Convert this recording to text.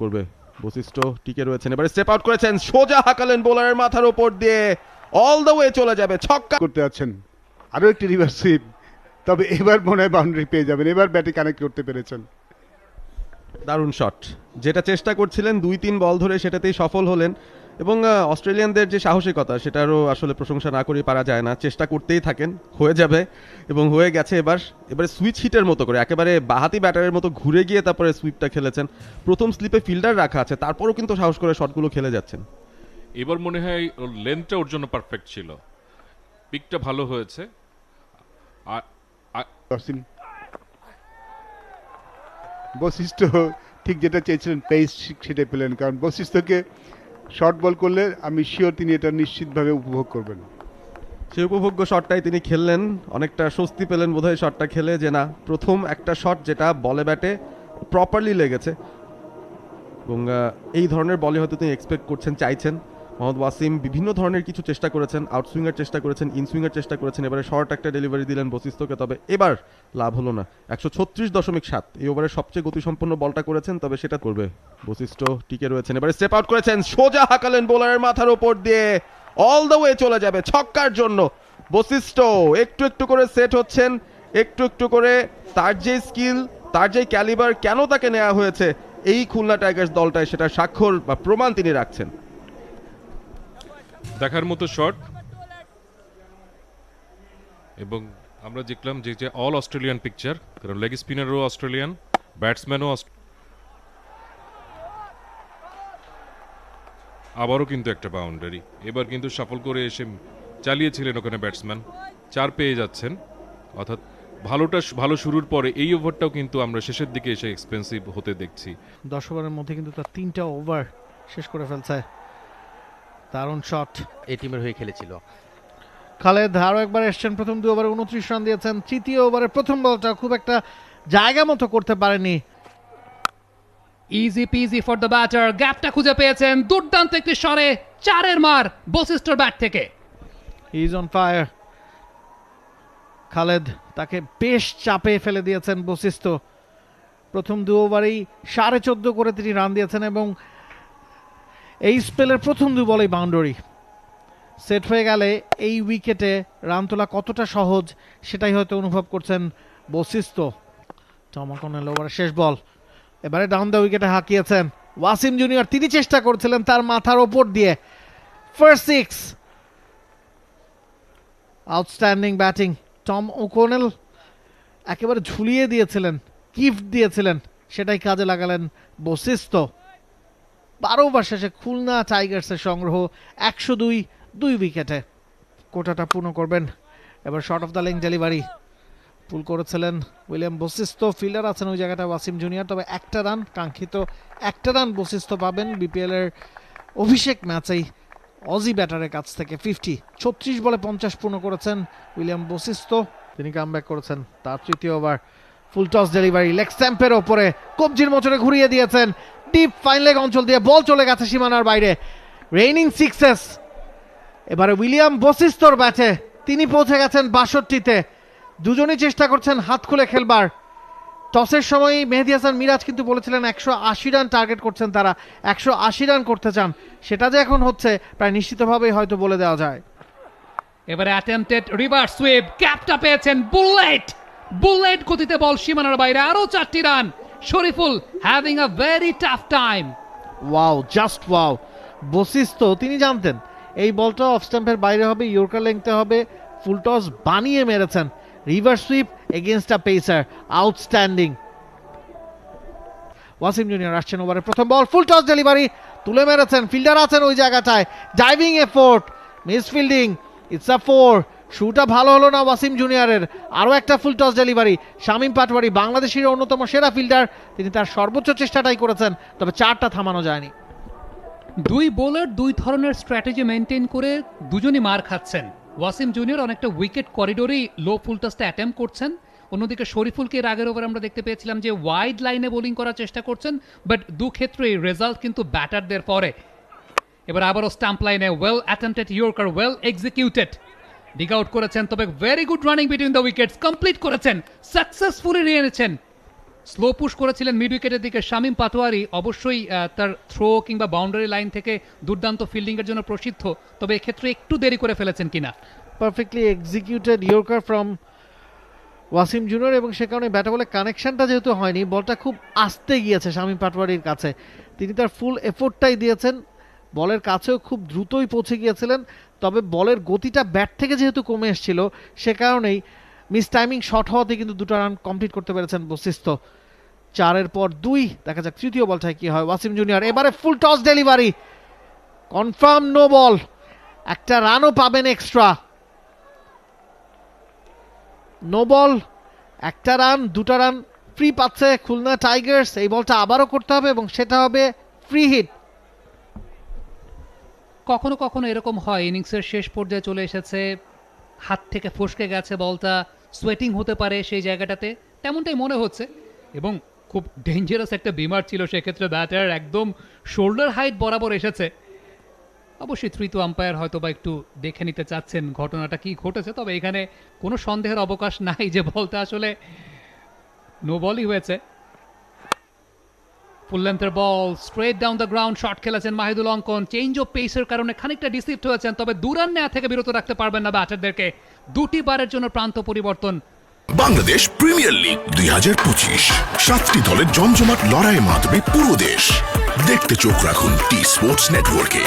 করবে। বশিষ্ঠ টিকে রয়েছেন। এবারে স্টেপ আউট করেছেন। সোজা হাঁকালেন বোলারের মাথার ওপর দিয়ে। অল দ্য ওয়ে চলে যাবে। ছক্কা করতে যাচ্ছেন। আরও একটি রিভার্স সুইপ তবে এবার মনে হয় বাউন্ডারি পেয়ে যাবেন। এবার ব্যাটে কানেক্ট করতে পেরেছেন। দারুণ শট যেটা চেষ্টা করছিলেন দুই তিন বল ধরে সেটাতেই সফল হলেন। এবং অস্ট্রেলিয়ানদের যে সাহসিকতা সেটারও আসলে প্রশংসা না করে পারা যায় না। চেষ্টা করতেই থাকেন হয়ে যাবে এবং হয়ে গেছে এবার এবারে সুইচ হিটের মতো করে একেবারে বাহাতি ব্যাটারের মতো ঘুরে গিয়ে তারপরে সুইপটা খেলেছেন। প্রথম স্লিপে ফিল্ডার রাখা আছে তারপরও কিন্তু সাহস করে শটগুলো খেলে যাচ্ছেন। এবার মনে হয় ওর লেন্থটা ওর জন্য পারফেক্ট ছিল। পিকটা ভালো হয়েছে। বশিষ্ঠ ঠিক যেটা চেয়েছিলেন পেস সেটা পেলেন। কারণ বশিষ্ঠকে শর্ট বল করলে আমি শিওর তিনি এটা নিশ্চিতভাবে উপভোগ করবেন। সেই উপভোগ্য শটটাই তিনি খেললেন। অনেকটা স্বস্তি পেলেন বোধহয় শটটা খেলে যে না, প্রথম একটা শট যেটা বলে ব্যাটে প্রপারলি লেগেছে। এবং এই ধরনের বলে হয়তো তিনি এক্সপেক্ট করছেন, চাইছেন। মোহাম্মদ ওয়াসিম বিভিন্ন ধরনের কিছু চেষ্টা করেছেন আউটসুইংয়ের চেষ্টা করেছেন ইনসুইংয়ের চেষ্টা করেছেন, এবারে শর্ট একটা ডেলিভারি দিলেন বশিষ্ঠকে তবে এবার লাভ হলো না। একশো ছত্রিশ দশমিক সাত, এই ওভারের সবচেয়ে গতিসম্পন্ন বলটা করেছেন, তবে সেটা করবে বশিষ্ঠ টিকে রয়েছেন। এবারে স্টেপ আউট করেছেন, সোজা হাঁকালেন বোলারের মাথার ওপর দিয়ে অল দ্য ওয়ে চলে যাবে ছক্কার জন্য। বশিষ্ঠ একটু একটু করে সেট হচ্ছেন, একটু একটু করে তার যে স্কিল তার যে ক্যালিবার কেন তাকে নেওয়া হয়েছে, এই খুলনা টাইগার্স দলটায় সেটা স্বাক্ষর বা প্রমাণ তিনি রাখছেন। দেখার মতো শট এবং আমরা দেখলাম যে যে অল অস্ট্রেলিয়ান পিকচার কারণ লেগ স্পিনারও অস্ট্রেলিয়ান ব্যাটসম্যানও আবারও কিন্তু একটা বাউন্ডারি এবার কিন্তু সফল করে এসে চালিয়েছিলেন ওখানে ব্যাটসম্যান চার পেয়ে যাচ্ছেন। অর্থাৎ ভালোটা ভালো শুরুর পরে এই ওভারটাও কিন্তু আমরা শেষের দিকে এসে এক্সপেন্সিভ হতে দেখছি। দশ ওভারের মধ্যে কিন্তু তার তিনটা ওভার শেষ করে ফেলছে। দারুণ শট এই টিমের হয়ে খেলেছিল। খালেদ আরও একবার এসছেন প্রথম দু ওভারে উনত্রিশ রান দিয়েছেন তৃতীয় ওভারে প্রথম বলটা খুব একটা জায়গা মতো করতে পারেনি। Easy peasy for the batter গ্যাপটা খুঁজে পেয়েছেন দুর্দান্ত একটি শরে চারের মার বসিস্টার ব্যাট থেকে। ইজ অন ফায়ার খালেদ তাকে বেশ চাপে ফেলে দিয়েছেন বশিষ্ঠ প্রথম দু ওভারেই সাড়ে চোদ্দ করে তিনি রান দিয়েছেন এবং এই স্পেলের প্রথম দু বলেই বাউন্ডারি। সেট হয়ে গেলে এই উইকেটে রান তোলা কতটা সহজ সেটাই হয়তো অনুভব করছেন বশিষ্ঠ। চমকনের ওভারের শেষ বল। এবারে ডাউন দ্য উইকেটে হাঁকিয়েছেন ওয়াসিম জুনিয়র। তিনি চেষ্টা করছিলেন তার মাথার ওপর দিয়ে। First six outstanding batting Tom O'Connell একেবারে ঝুলিয়ে দিয়েছিলেন গিফট দিয়েছিলেন, সেটাই কাজে লাগালেন বশিষ্ঠ। বারো ওভার শেষে খুলনা টাইগার্সের সংগ্রহ একশো দুই দুই উইকেটে। কোটাটা পূর্ণ করবেন। এবার short of the length delivery pull করেছিলেন উইলিয়াম বশিষ্ঠ ফিল্ডার আছেন ওই জায়গাটা ওয়াসিম জুনিয়র তবে একটা রান কাঙ্ক্ষিত একটা রান বশিষ্ঠ পাবেন বিপিএল এর অভিষেক ম্যাচেই। অজি ব্যাটারের কাছ থেকে ফিফটি ছত্রিশ বলে পঞ্চাশ পূর্ণ করেছেন উইলিয়াম বশিষ্ঠ তিনি কামব্যাক করেছেন তার তৃতীয় over. Full toss delivery leg স্ট্যাম্পের ওপরে কবজির মোচরে ঘুরিয়ে দিয়েছেন ডিপ ফাইন অঞ্চল দিয়ে বল চলে গেছে সীমানার বাইরে। রেইনিং সিক্সেস এবারে উইলিয়াম বসিস্তর ব্যাটে তিনি পৌঁছে গেছেন বাষট্টিতে। দুজনেই চেষ্টা করছেন হাত খুলে খেলবার। টসের সময় মেহেদি হাসান মিরাজ কিন্তু বলেছিলেন একশো আশি রান টার্গেট করছেন তারা। একশো আশি রান করতে চান। সেটা যে এখন হচ্ছে, প্রায় নিশ্চিতভাবেই হয়তো বলে দেওয়া যায়। এবারে অ্যাটেম্পটেড রিভার্স সুইপ ক্যাপটা পেয়েছেন বুলেট বুলেট গতিতে বল সীমানার বাইরে। আরও চারটি run. Shoriful having a very tough time wow just wow Vashisht তিনি জানতেন, এই বলটা অফ স্ট্যাম্পের বাইরে হবে, ইয়র্কার লেংতে হবে ফুল টস বানিয়ে মেরেছেন reverse sweep against a pacer outstanding Wasim junior আসছেন ওভারে প্রথম বল ফুল টস ডেলিভারি তুলে মেরেছেন ফিল্ডার আছেন ওই জায়গাটায় diving effort miss fielding it's a four শুটা ভালো হলো না ওয়াসিম জুনিয়রের। আরও একটা full toss delivery Shamim Patwari বাংলাদেশের অন্যতম সেরা ফিল্ডার তিনি তার সর্বোচ্চ চেষ্টাটাই করেছেন, তবে চারটা থামানো যায়নি। দুই বোলার দুই ধরনের স্ট্র্যাটেজি মেনটেন করে দুজনই মার খাচ্ছেন। ওয়াসিম জুনিয়র অনেকটা উইকেট করিডোরেই লো ফুলটাসটা অ্যাটেম্প করছেন। অন্যদিকে শরীফুলকে এর আগের ওভার আমরা দেখতে পেয়েছিলাম যে ওয়াইড লাইনে বোলিং করার চেষ্টা করছেন বাট দু ক্ষেত্রেই রেজাল্ট কিন্তু ব্যাটারদের পরে। এবার আবারও স্টাম্প লাইনে well attempted yorker well executed dig out করেছেন, তবে very good running between the wickets complete করেছেন সাকসেসফুলি নিয়ে এনেছেন। স্লো পুশ করেছিলেন মিড উইকেটের দিকে শামিম পাটোয়ারি অবশ্যই তার থ্রো কিংবা বাউন্ডারি লাইন থেকে দুর্দান্ত ফিল্ডিংয়ের জন্য প্রসিদ্ধ, তবে এক্ষেত্রে একটু দেরি করে ফেলেছেন কিনা। Perfectly executed yorker from Wasim junior এবং সে কারণে ব্যাটে বলে কানেকশনটা যেহেতু হয়নি বলটা খুব আস্তে গিয়েছে শামীম পাটওয়ারির কাছে। তিনি তার ফুল এফোর্টটাই দিয়েছেন বলের কাছেও খুব দ্রুতই পৌঁছে গিয়েছিলেন, তবে বলের গতিটা ব্যাট থেকে যেহেতু কমে এসেছিল, সে কারণেই মিস টাইমিং শট হওয়াতে কিন্তু দুটো রান কমপ্লিট করতে পেরেছেন বশিষ্ঠ। চারের পর দুই, দেখা যাক তৃতীয় বলটায় কি হয়। ওয়াসিম জুনিয়র, এবারে full toss delivery confirm no ball একটা রানও পাবেন এক্সট্রা নো বল একটা রান, দুটা রান ফ্রি পাচ্ছে খুলনা টাইগার্স। এই বলটা আবারও করতে হবে এবং সেটা হবে ফ্রি হিট কখনো কখনো এরকম হয়, ইনিংসের শেষ পর্যায়ে চলে এসেছে, হাত থেকে ফসকে গেছে বলটা সোয়েটিং হতে পারে সেই জায়গাটাতে, তেমনটাই মনে হচ্ছে। এবং খুব ডেঞ্জারাস একটা বিমার ছিল সেক্ষেত্রে ব্যাটার একদম শোল্ডার হাইট বরাবর এসেছে। অবশ্যই তৃতীয় আম্পায়ার হয়তো বা একটু দেখে নিতে চাচ্ছেন ঘটনাটা কি ঘটেছে, তবে এখানে কোনো সন্দেহের অবকাশ নাই যে বলটা আসলে নো বলই হয়েছে। Full লেন্থের ball straight down the ground shot খেলেছেন মাহিদুল অঙ্কন। চেঞ্জ অফ পেসের কারণে খানিকটা ডিসিপ্ট হয়েছেন, তবে দুরান নেওয়া থেকে বিরত রাখতে পারবেন না ব্যাটারদেরকে। দুটি বারের জন্য প্রান্ত পরিবর্তন। বাংলাদেশ প্রিমিয়ার লিগ দুই হাজার পঁচিশ। সাতটি দলের জমজমাট লড়াই মাতবে পুরো দেশ। দেখতে চোখ রাখুন টি স্পোর্টস নেটওয়ার্কে